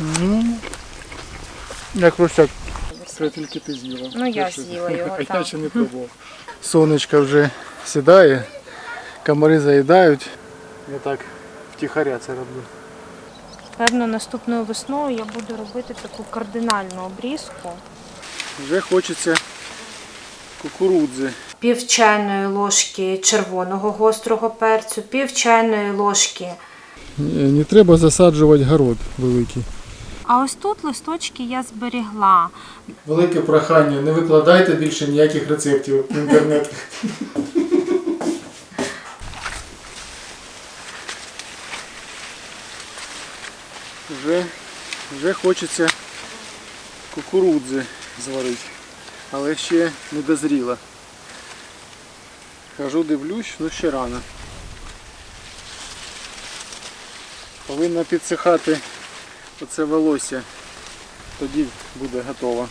Ну, якось так. Це тільки ти з'їла. Ну, я з'їла його, А я ще не пробував. Сонечко вже сідає, комари заїдають. Я так втіхаря це роблю. Певно, наступною весною я буду робити таку кардинальну обрізку. Вже хочеться кукурудзи. Пів чайної ложки червоного гострого перцю, пів чайної ложки. Не, не треба засаджувати город великий. А ось тут листочки я зберігла. Велике прохання, не викладайте більше ніяких рецептів в інтернет. Вже, вже хочеться кукурудзи зварити, але ще не дозріла. Хожу, дивлюсь, ну ще рано. Повинно підсихати оце волосся, тоді буде готово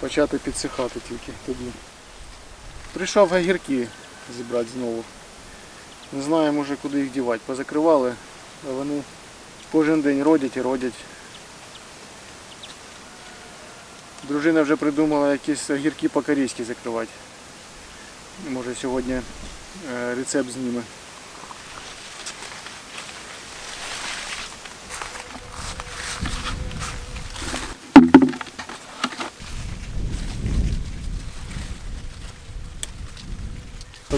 почати підсихати тільки тоді. Прийшов огірки зібрати знову. Не знаю, може куди їх дівати. Позакривали, а вони кожен день родять і родять. Дружина вже придумала якісь огірки по-корейськи закривати. Може сьогодні е, рецепт зніме.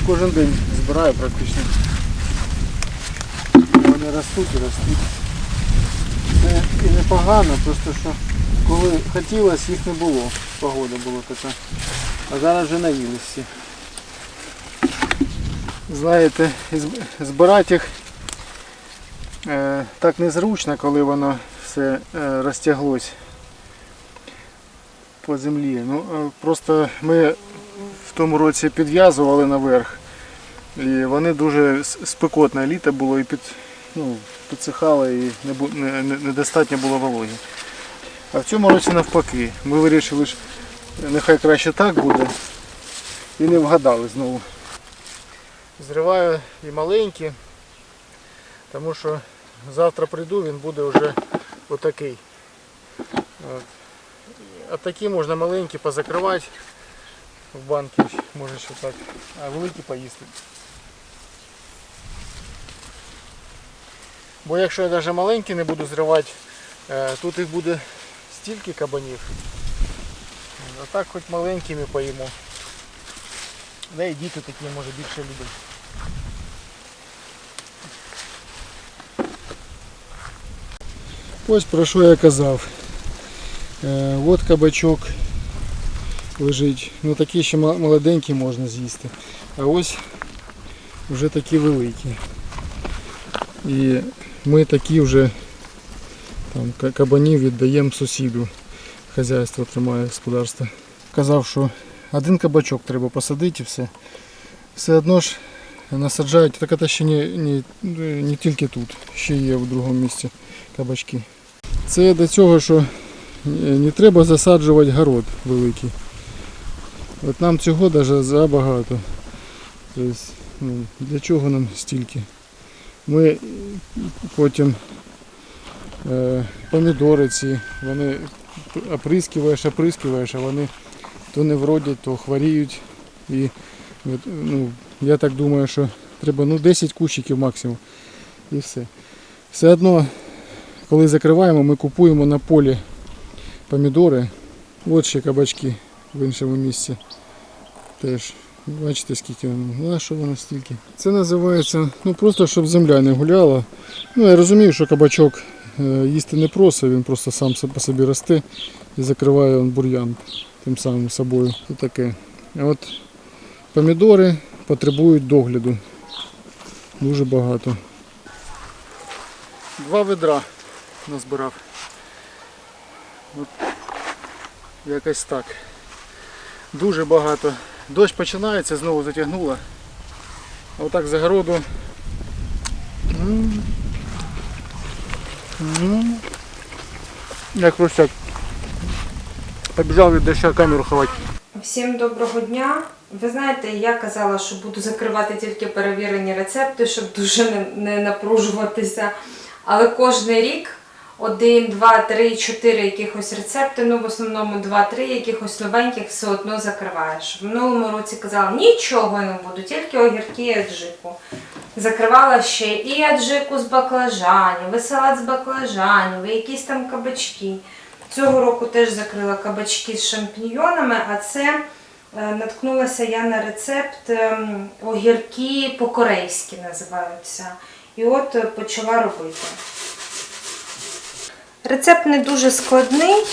Кожен день збираю практично. Вони ростуть і ростуть. Це і непогано, просто що коли хотілося, їх не було. Погода була така. А зараз вже наїлися. всі. Знаєте, збирати їх е, так незручно, коли воно все е, розтяглось по землі. Ну, е, просто ми тому році підв'язували наверх. І вони дуже спекотне літо було і під, ну, підсихало і не не- не- недостатньо було вологі. А в цьому році навпаки. Ми вирішили, що нехай краще так буде. І не вгадали знову. Зриваю і маленькі, тому що завтра прийду, він буде вже отакий. От. А такі можна маленькі позакривати в банки, може ще так, а великі поїсти. Бо якщо я навіть маленькі не буду зривати, е, тут їх буде стільки кабанів. А так хоч маленькими поїмо. Да і діти такі може більше люблять. Ось про що я казав. Е, от кабачок лежить. Ну такі ще молоденькі можна з'їсти. А ось вже такі великі. І ми такі вже там кабанів віддаємо сусіду. Хазяйство тримає господарство. Казав, що один кабачок треба посадити і все. Все одно ж насаджають, так це ще не, не, не тільки тут, ще є в другому місці кабачки. Це до цього, що не не треба засаджувати город великий. От нам цього навіть забагато. Тобто, ну, для чого нам стільки? Ми потім е, помідори ці, вони оприскиваєш, оприскиваєш, а вони то не вродять, то хворіють. І ну, я так думаю, що треба ну, 10 кущиків максимум. І все. Все одно, коли закриваємо, ми купуємо на полі помідори. От ще кабачки в іншому місці. Теж. Бачите, скільки воно. Ну, а стільки? Це називається, ну просто щоб земля не гуляла. Ну я розумію, що кабачок е, їсти не просить, він просто сам по собі росте і закриває он бур'ян тим самим собою. Це таке. А от помідори потребують догляду. Дуже багато. Два ведра назбирав. От якось так. Дуже багато. Дощ починається, знову затягнуло. Отак з огороду. М. М. Як русяк. Побіжав від доща камеру ховати. Всім доброго дня. Ви знаєте, я казала, що буду закривати тільки перевірені рецепти, щоб дуже не напружуватися. Але кожен рік один, два, три, чотири якихось рецепти, ну в основному два-три якихось новеньких все одно закриваєш. В минулому році казала, нічого не буду, тільки огірки і аджику. Закривала ще і аджику з баклажанів, і салат з баклажанів, і якісь там кабачки. Цього року теж закрила кабачки з шампіньйонами, а це е, наткнулася я на рецепт ем, огірки по-корейськи називаються. І от е, почала робити. Рецепт не дуже складний,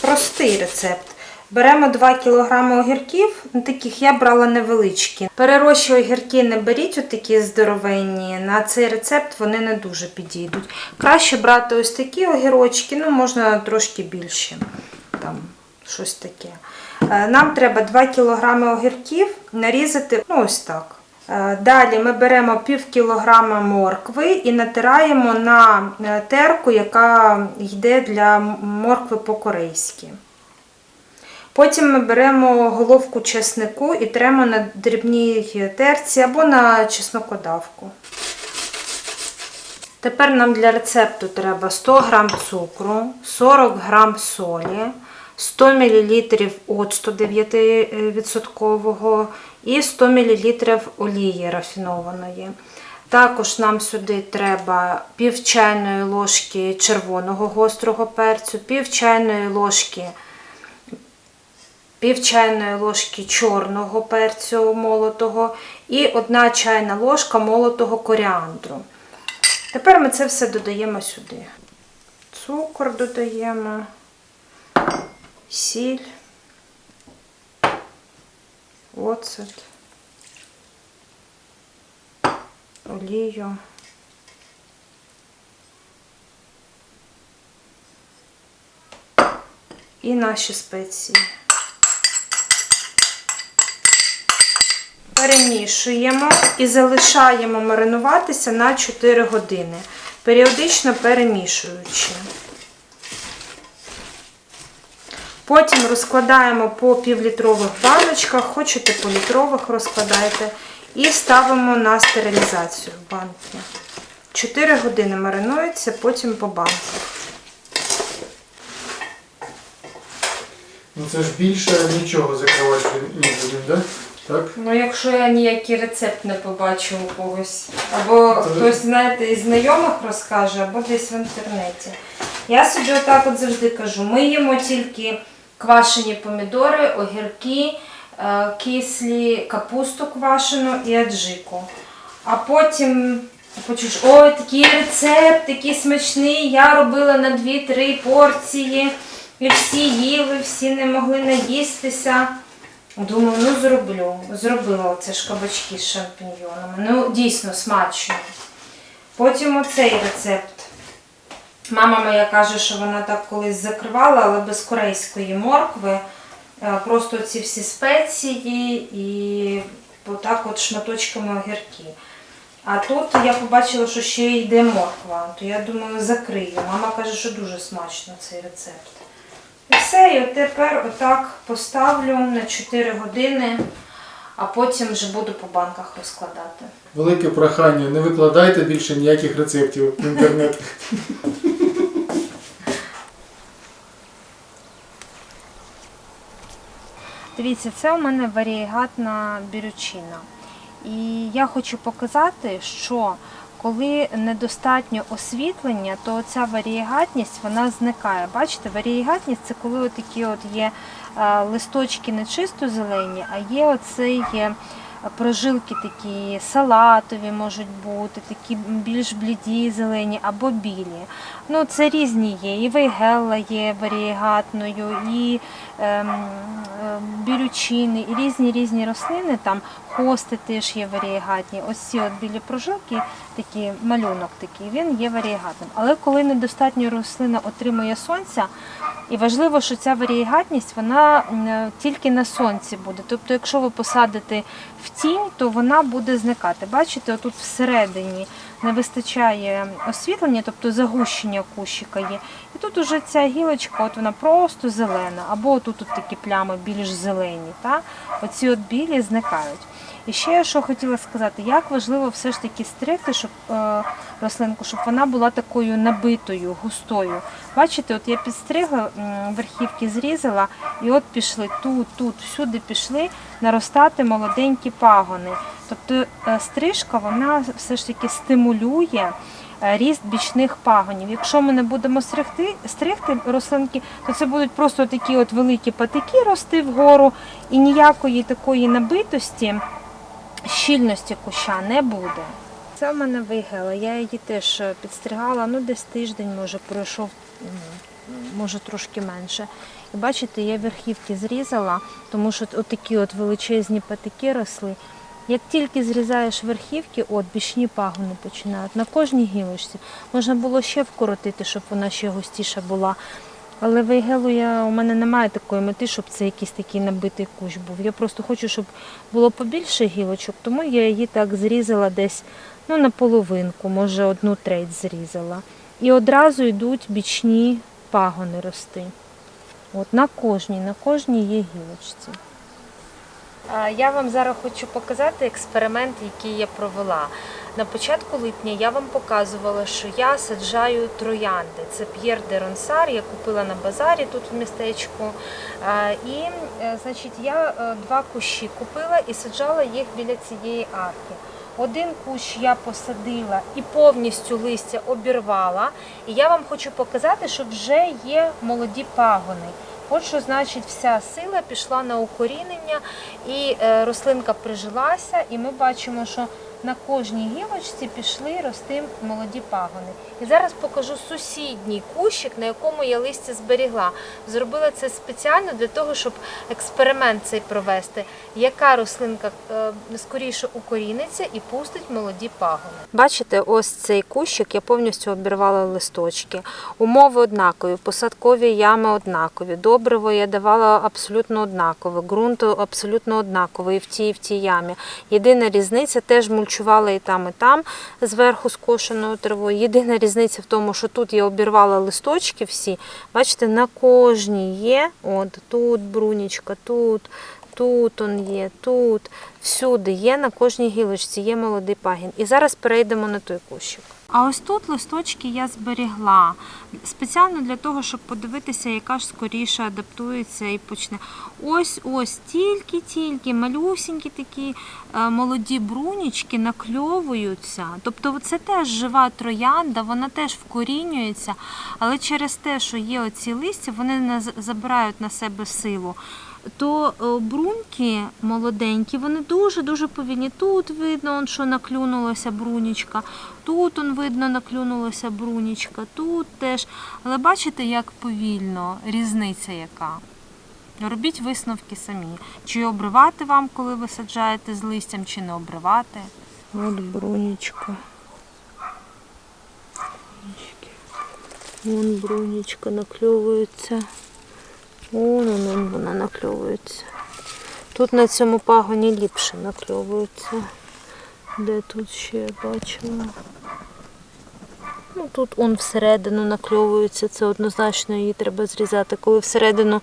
простий рецепт. Беремо 2 кг огірків, ну, таких я брала невеличкі. Перерощі огірки не беріть, отакі здоровенні. На цей рецепт вони не дуже підійдуть. Краще брати ось такі огірочки, ну можна трошки більше. Там щось таке. Е, Нам треба 2 кг огірків нарізати ну, ось так. Е, Далі ми беремо пів кілограма моркви і натираємо на е, терку, яка йде для моркви по-корейськи. Потім ми беремо головку чеснику і тремо на дрібній терці або на чеснокодавку. Тепер нам для рецепту треба 100 г цукру, 40 г солі, 100 мл оцту 9% і 100 мл олії рафінованої. Також нам сюди треба пів чайної ложки червоного гострого перцю, пів чайної ложки пів чайної ложки чорного перцю молотого і одна чайна ложка молотого коріандру. Тепер ми це все додаємо сюди. Цукор додаємо, сіль, оцет, олію. І наші спеції. Перемішуємо і залишаємо маринуватися на 4 години, періодично перемішуючи. Потім розкладаємо по півлітрових баночках, хочете по літрових розкладайте, і ставимо на стерилізацію в банки. 4 години маринується, потім по банках. Ну це ж більше нічого закривати не будемо, да? так? Ну, якщо я ніякий рецепт не побачу у когось, або Це- хтось, знаєте, із знайомих розкаже, або десь в інтернеті. Я собі отак от завжди кажу: ми їмо тільки квашені помідори, огірки, е, кислі, капусту квашену і аджику. А потім почуєш, ой, такий рецепт, такий смачний, я робила на 2-3 порції, і всі їли, всі не могли наїстися. Думаю, ну зроблю. Зробила оце ж кабачки з шампіньйонами. Ну, дійсно смачно. Потім оцей рецепт. Мама моя каже, що вона так колись закривала, але без корейської моркви. Е, Просто ці всі спеції і отак от шматочками огірки. А тут я побачила, що ще йде морква. То я думаю, закрию. Мама каже, що дуже смачно цей рецепт. І все, і от тепер отак поставлю на 4 години, а потім вже буду по банках розкладати. Велике прохання, не викладайте більше ніяких рецептів в інтернет. Дивіться, це у мене варієгатна бірючина. І я хочу показати, що коли недостатньо освітлення, то ця варієгатність вона зникає. Бачите, варієгатність це коли такі от є е, листочки не чисто зелені, а є оцей прожилки такі салатові можуть бути, такі більш бліді зелені або білі. Ну, це різні є. І вейгелла є варієгатною, і ем, ем, бірючини, і різні різні рослини. Там хости теж є варієгатні. Ось ці от білі прожилки, такі малюнок такий, він є варієгатним. Але коли недостатньо рослина отримує сонця, і важливо, що ця варієгатність вона м, тільки на сонці буде. Тобто, якщо ви посадите в тінь, то вона буде зникати. Бачите, отут всередині не вистачає освітлення, тобто загущення кущика є. І тут уже ця гілочка, от вона просто зелена, або тут такі плями більш зелені. Та? Оці от білі зникають. І ще я що хотіла сказати, як важливо все ж таки стригти, щоб е, рослинку, щоб вона була такою набитою, густою. Бачите, от я підстригла, верхівки зрізала, і от пішли тут, тут, всюди пішли наростати молоденькі пагони. Тобто е, стрижка вона все ж таки стимулює е, ріст бічних пагонів. Якщо ми не будемо стригти, стригти рослинки, то це будуть просто такі от великі патики рости вгору, і ніякої такої набитості, щільності куща не буде. Це в мене вигела. Я її теж е, підстригала, ну десь тиждень, може, пройшов, може трошки менше. І бачите, я верхівки зрізала, тому що от такі от величезні патики росли. Як тільки зрізаєш верхівки, от бічні пагони починають на кожній гілочці. Можна було ще вкоротити, щоб вона ще густіша була. Але вейгелу я, у мене немає такої мети, щоб це якийсь такий набитий кущ був. Я просто хочу, щоб було побільше гілочок, тому я її так зрізала десь ну, на половинку, може одну треть зрізала. І одразу йдуть бічні пагони рости. От на кожній, на кожній є гілочці. Я вам зараз хочу показати експеримент, який я провела. На початку липня я вам показувала, що я саджаю троянди. Це П'єр де Ронсар, я купила на базарі тут в містечку. І е, значить, я е, два кущі купила і саджала їх біля цієї арки. Один кущ я посадила і повністю листя обірвала. І я вам хочу показати, що вже є молоді пагони. От що значить вся сила пішла на укорінення, і е, рослинка прижилася, і ми бачимо, що на кожній гілочці пішли рости молоді пагони. І зараз покажу сусідній кущик, на якому я листя зберігла. Зробила це спеціально для того, щоб експеримент цей провести, яка рослинка е, скоріше укоріниться і пустить молоді пагони. Бачите, ось цей кущик я повністю обірвала листочки. Умови однакові, посадкові ями однакові. Добриво я давала абсолютно однакове, ґрунт абсолютно однаковий в тій, і в тій ямі. Єдина різниця теж мульчувала і там, і там зверху скошеною травою. Єдина різниця в тому, що тут я обірвала листочки всі. Бачите, на кожній є. От тут брунічка, тут. Тут он є, тут, всюди є, на кожній гілочці є молодий пагін. І зараз перейдемо на той кущик. А ось тут листочки я зберігла спеціально для того, щоб подивитися, яка ж скоріше адаптується і почне. Ось ось тільки-тільки малюсінькі такі е, молоді брунічки накльовуються. Тобто це теж жива троянда, вона теж вкорінюється, але через те, що є оці листя, вони забирають на себе силу. То е, бруньки молоденькі, вони дуже-дуже повільні. Тут видно, що наклюнулася брунічка, тут он видно, наклюнулася брунічка, тут теж. Але бачите, як повільно, різниця яка. Робіть висновки самі. Чи обривати вам, коли ви саджаєте з листям, чи не обривати. От брунічка. Вон брунічка накльовується. Вон вона, вона накльовується. Тут на цьому пагоні ліпше накльовується. Де тут ще я бачила? Ну тут он всередину накльовується, це однозначно її треба зрізати. Коли всередину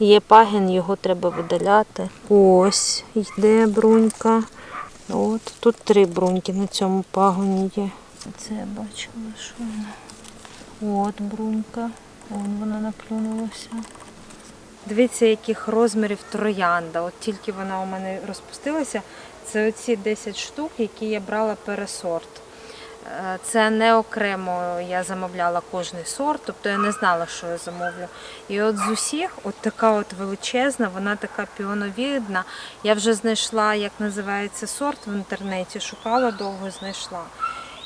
є пагін, його треба видаляти. Ось йде брунька. От тут три бруньки на цьому пагоні є. Це я бачила, що вона. От брунька. Вон вона наклюнулася. Дивіться, яких розмірів троянда. От тільки вона у мене розпустилася. Це оці 10 штук, які я брала пересорт. Е, Це не окремо я замовляла кожний сорт, тобто я не знала, що я замовлю. І от з усіх, от така от величезна, вона така піоновідна. Я вже знайшла, як називається сорт в інтернеті, шукала довго знайшла.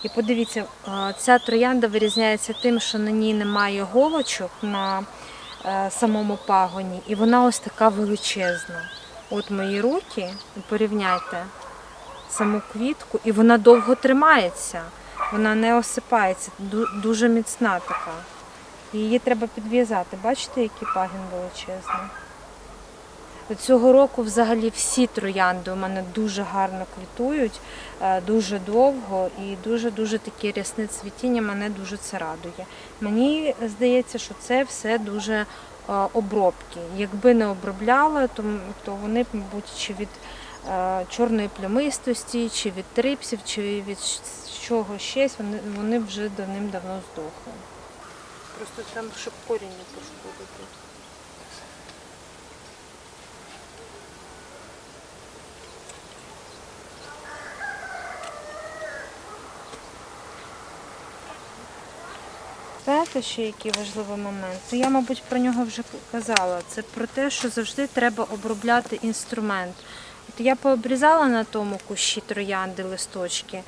І подивіться, е, ця троянда вирізняється тим, що на ній немає голочок на самому пагоні, і вона ось така величезна. От мої руки, порівняйте саму квітку, і вона довго тримається, вона не осипається, ду- дуже міцна така. Її треба підв'язати. Бачите, який пагін величезний? Цього року взагалі всі троянди у мене дуже гарно квітують, е, дуже довго і дуже-дуже таке рясне цвітіння мене дуже це радує. Мені здається, що це все дуже е, обробки. Якби не обробляла, то, вони мабуть, чи від е, чорної плямистості, чи від трипсів, чи від чого щось, вони, вони вже давним-давно здохли. Просто там, щоб корінь не пошкодити. Знаєте, ще який важливий момент? Це я, мабуть, про нього вже казала. Це про те, що завжди треба обробляти інструмент. От я пообрізала на тому кущі троянди листочки,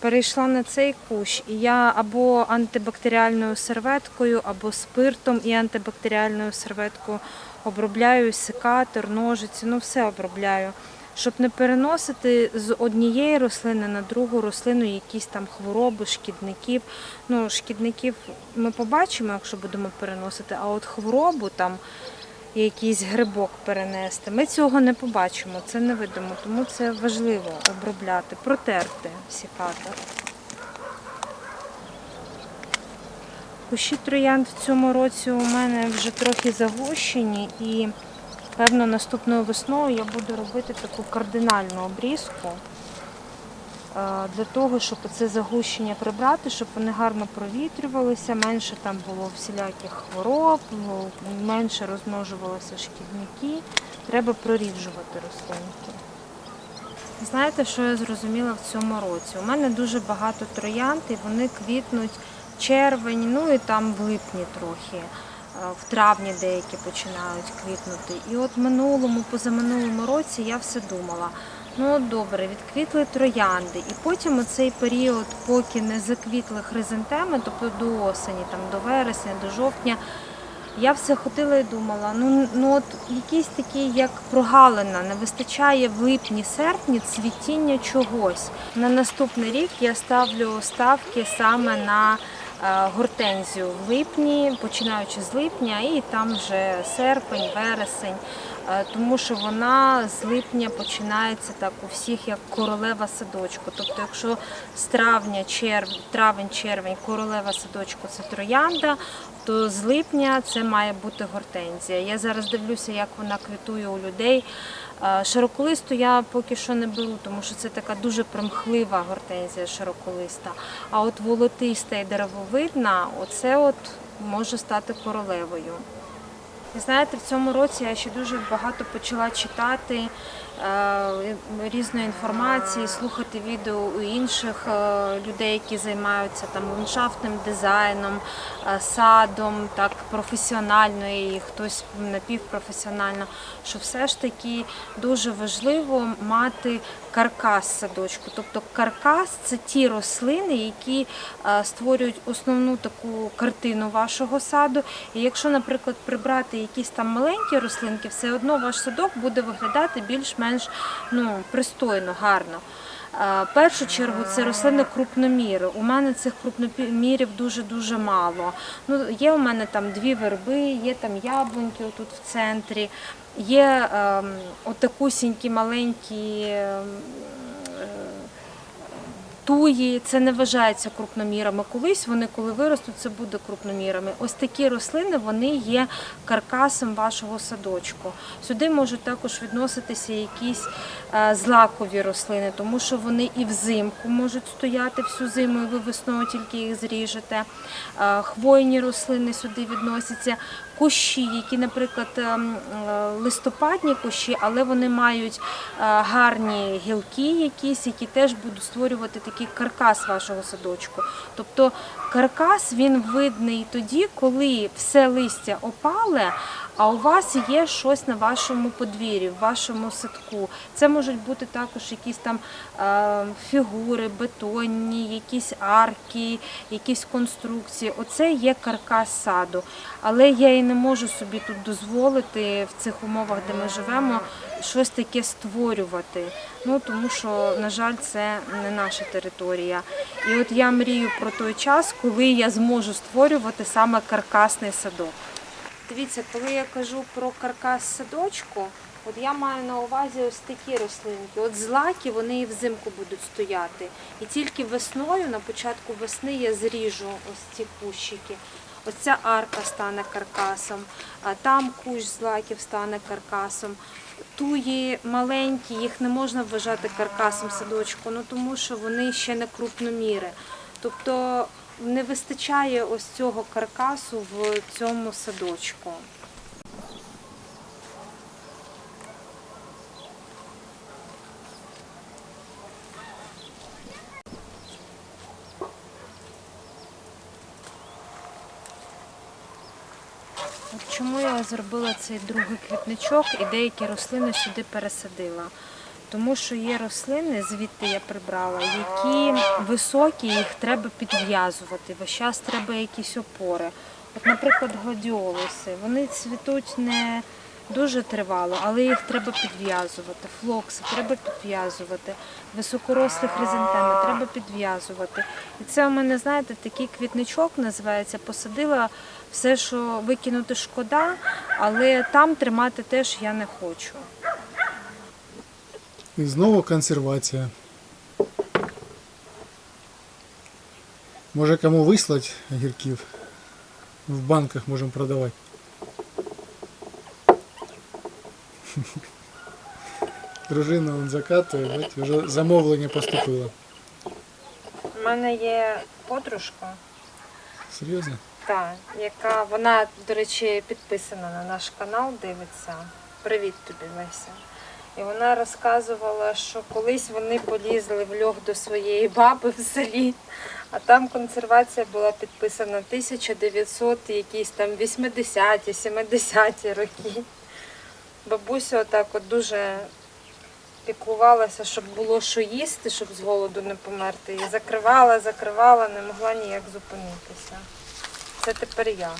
перейшла на цей кущ, і я або антибактеріальною серветкою, або спиртом і антибактеріальною серветкою обробляю секатор, ножиці, ну все обробляю. Щоб не переносити з однієї рослини на другу рослину якісь там хвороби, шкідників. Ну, шкідників ми побачимо, якщо будемо переносити, а от хворобу там якийсь грибок перенести, ми цього не побачимо, це не видимо, тому це важливо обробляти, протерти сікатор. Кущі троянд в цьому році у мене вже трохи загущені і певно наступною весною я буду робити таку кардинальну обрізку е, для того, щоб це загущення прибрати, щоб вони гарно провітрювалися, менше там було всіляких хвороб, ну, менше розмножувалися шкідники. Треба проріджувати рослинки. Знаєте, що я зрозуміла в цьому році? У мене дуже багато троянд, і вони квітнуть червень, ну і там в липні трохи. Е, В травні деякі починають квітнути. І от минулому, позаминулому році я все думала. Ну добре, відквітли троянди, і потім оцей період, поки не заквітли хризантеми, тобто до осені, там до вересня, до жовтня, я все ходила і думала, ну, ну от якийсь такий, як прогалина, не вистачає в липні-серпні цвітіння чогось. На наступний рік я ставлю ставки саме на гортензію в липні, починаючи з липня, і там вже серпень, вересень. Е, Тому що вона з липня починається так у всіх як королева садочку. Тобто, якщо з травня, черв... травень, червень, королева садочку це троянда, то з липня це має бути гортензія. Я зараз дивлюся, як вона квітує у людей. Е, Широколисту я поки що не беру, тому що це така дуже примхлива гортензія широколиста. А от волотиста і деревовидна, оце от може стати королевою. Знаєте, в цьому році я ще дуже багато почала читати різної інформації, слухати відео у інших е, людей, які займаються там ландшафтним дизайном, е, садом, так професіонально і хтось напівпрофесіонально, що все ж таки дуже важливо мати каркас садочку. Тобто каркас це ті рослини, які е, створюють основну таку картину вашого саду. І якщо, наприклад, прибрати якісь там маленькі рослинки, все одно ваш садок буде виглядати більш-менш ну, пристойно, гарно. Е, В першу чергу це рослини крупноміри. У мене цих крупномірів дуже-дуже мало. Ну, є у мене там дві верби, є там яблуньки тут в центрі, є е, отакусінькі маленькі. ем, е, Туї, це не вважається крупномірами. Колись вони, коли виростуть, це буде крупномірами. Ось такі рослини вони є каркасом вашого садочку. Сюди можуть також відноситися якісь е, злакові рослини, тому що вони і взимку можуть стояти всю зиму, і ви весною тільки їх зріжете. Е, Хвойні рослини сюди відносяться. Кущі, які, наприклад, ем, е, листопадні кущі, але вони мають е, гарні гілки, якісь, які теж будуть створювати такий каркас вашого садочку. Тобто каркас він видний тоді, коли все листя опале, а у вас є щось на вашому подвір'ї, в вашому садку. Це можуть бути також якісь там е, фігури, бетонні, якісь арки, якісь конструкції. Оце є каркас саду. Але я і не можу собі тут дозволити в цих умовах, де ми живемо, щось таке створювати. Ну тому що, на жаль, це не наша територія. І от я мрію про той час, коли я зможу створювати саме каркасний садок. Дивіться, коли я кажу про каркас садочку, от я маю на увазі ось такі рослинки. От злаки вони і взимку будуть стояти. І тільки весною, на початку весни, я зріжу ось ці кущики. Ось ця арка стане каркасом, а там кущ злаків стане каркасом. туї маленькі, їх не можна вважати каркасом садочку, ну тому що вони ще не крупноміри. Тобто не вистачає ось цього каркасу в цьому садочку. Чому я зробила цей другий квітничок і деякі рослини сюди пересадила? Тому що є рослини, звідти я прибрала, які високі, їх треба підв'язувати. Весь час треба якісь опори. От, наприклад, гладіолуси. Вони цвітуть не дуже тривало, але їх треба підв'язувати. Флокси треба підв'язувати. Високорослі хризантеми треба підв'язувати. І це у мене, знаєте, такий квітничок називається. Посадила все, що викинути шкода, але там тримати теж я не хочу. І знову консервація. Може кому вислати огірків? В банках можемо продавати. Дружина он закатує, вже замовлення поступило. У мене є подружка, Серйозно? та, яка вона, до речі, підписана на наш канал, дивиться. Привіт тобі, Леся. І вона розказувала, що колись вони полізли в льох до своєї баби в селі, а там консервація була підписана 1900, якісь там 80-ті, 70-ті роки. Бабуся отак от дуже піклувалася, щоб було що їсти, щоб з голоду не померти. І закривала, закривала, не могла ніяк зупинитися. Це тепер я.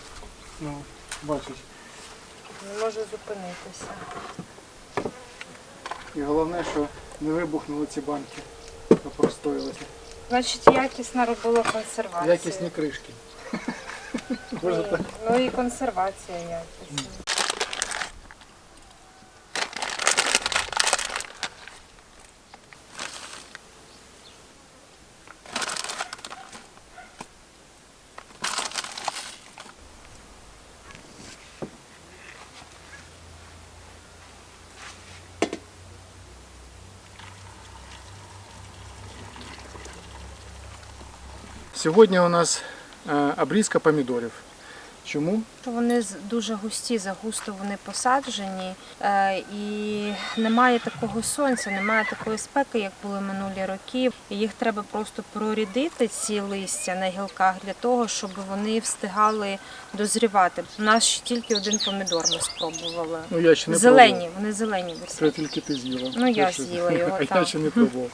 Ну, бачиш. Не можу зупинитися. І головне, що не вибухнули ці банки, а простоїлися. Значить, якісна робила консервація. Якісні кришки. Ні. Ну і консервація якісна. Сьогодні у нас е, обрізка помідорів. Чому? Вони дуже густі, загусто вони посаджені, е, і немає такого сонця, немає такої спеки, як були минулі роки. Їх треба просто прорідити ці листя на гілках для того, щоб вони встигали дозрівати. У нас ще тільки один помідор ми спробували. Ну я ще не Зелені, пробував. вони зелені Це тільки ти з'їла. Ну, я Перше. з'їла його, А я ще не пробував.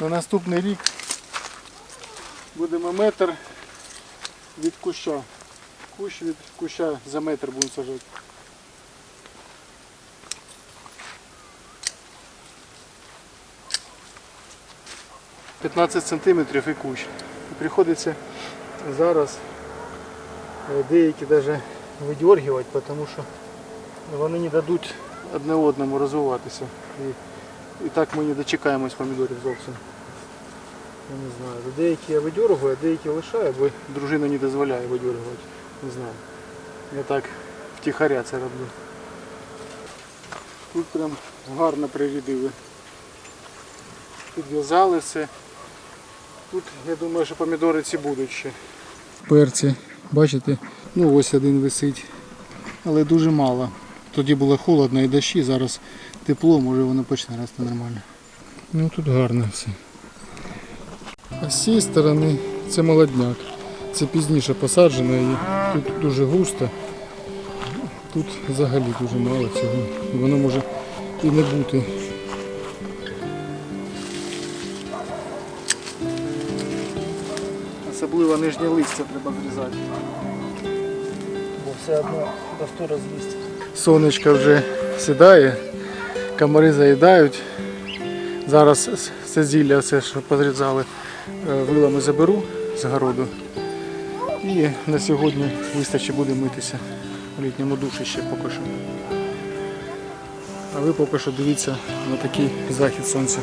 На наступний рік будемо метр від куща. Кущ від куща за метр будемо сажати. П'ятнадцять сантиметрів і кущ. Приходиться зараз е, деякі навіть видергувати, тому що вони не дадуть одне одному розвиватися. І, так ми не дочекаємось помідорів зовсім. Я не знаю. Деякі я видергую, а деякі лишаю, бо дружина не дозволяє видергувати. Не знаю. Я так втіхаря це роблю. Тут прям гарно прирядили. Підв'язали все. Тут я думаю, що помідори ці будуть ще. Перці, бачите? Ну ось один висить. Але дуже мало. Тоді було холодно і дощі, зараз тепло, може воно почне рости нормально. Ну тут гарно все. А з цієї сторони це молодняк. Це пізніше посаджено і тут дуже густо. Тут взагалі дуже мало цього. Воно може і не бути. Особливо нижнє листя треба зрізати. Бо все одно до роз'їсть. Сонечко вже сідає, комари заїдають. Зараз все зілля, все, що позрізали, е, вилами заберу з городу. І на сьогодні вистачить буде митися. в літньому душі ще поки що. А ви поки що дивіться на такий захід сонця.